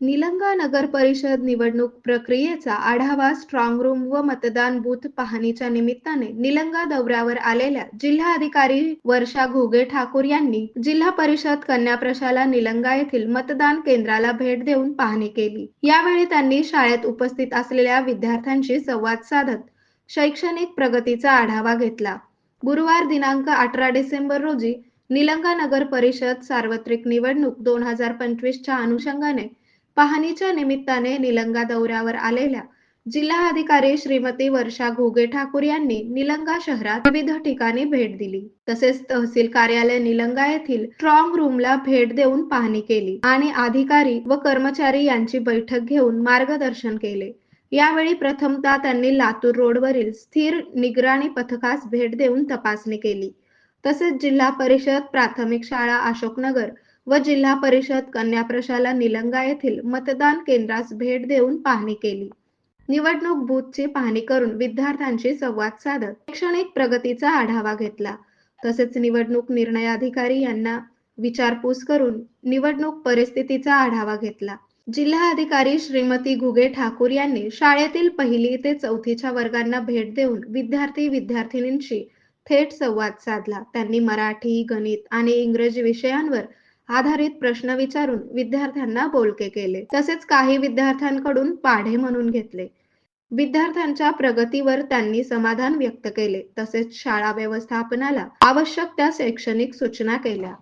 निलंगा नगर परिषद निवडणूक प्रक्रियेचा आढावा स्ट्रॉंग रूम व मतदान बूथ पाहणीच्या निमित्ताने निलंगा दौऱ्यावर आलेल्या जिल्हाधिकारी वर्षा घोगे ठाकूर यांनी जिल्हा परिषद कन्या प्रशाला निलंगा येथील मतदान केंद्राला भेट देऊन पाहणी केली. यावेळी त्यांनी शाळेत उपस्थित असलेल्या विद्यार्थ्यांशी संवाद साधत शैक्षणिक प्रगतीचा आढावा घेतला. गुरुवार दिनांक अठरा डिसेंबर रोजी निलंगा नगर परिषद सार्वत्रिक निवडणूक दोन हजार पंचवीसच्या अनुषंगाने पाहणीच्या निमित्ताने निलंगा दौऱ्यावर आलेल्या जिल्हा अधिकारी श्रीमती वर्षा घोगे ठाकूर यांनी निलंगा शहरात विविध ठिकाणी भेट दिली. तसेच तहसील कार्यालय निलंगा येथील स्ट्रॉंग रूमला भेट देऊन पाहणी केली आणि अधिकारी व कर्मचारी यांची बैठक घेऊन मार्गदर्शन केले. यावेळी प्रथमतः त्यांनी लातूर रोडवरील स्थिर निगराणी पथकास भेट देऊन तपासणी केली. तसेच जिल्हा परिषद प्राथमिक शाळा अशोकनगर व जिल्हा परिषद कन्या प्रशाला निलंगा येथील मतदान केंद्रास भेट देऊन पाहणी केली. निवडणूक बूथची पाहणी करून विद्यार्थ्यांशी संवाद साधत शैक्षणिक प्रगतीचा आढावा घेतला. तसेच निवडणूक निर्णय अधिकारी यांना विचारपूस करून निवडणूक परिस्थितीचा आढावा घेतला. जिल्हा अधिकारी श्रीमती घुगे ठाकूर यांनी शाळेतील पहिली ते चौथीच्या वर्गांना भेट देऊन विद्यार्थी विद्यार्थिनींशी थेट संवाद साधला. त्यांनी मराठी गणित आणि इंग्रजी विषयांवर आधारित प्रश्न विचारून विद्यार्थ्यांना बोलके केले. तसेच काही विद्यार्थ्यांकडून पाढे म्हणून घेतले. विद्यार्थ्यांच्या प्रगतीवर त्यांनी समाधान व्यक्त केले. तसेच शाळा व्यवस्थापनाला आवश्यक त्या शैक्षणिक सूचना केल्या.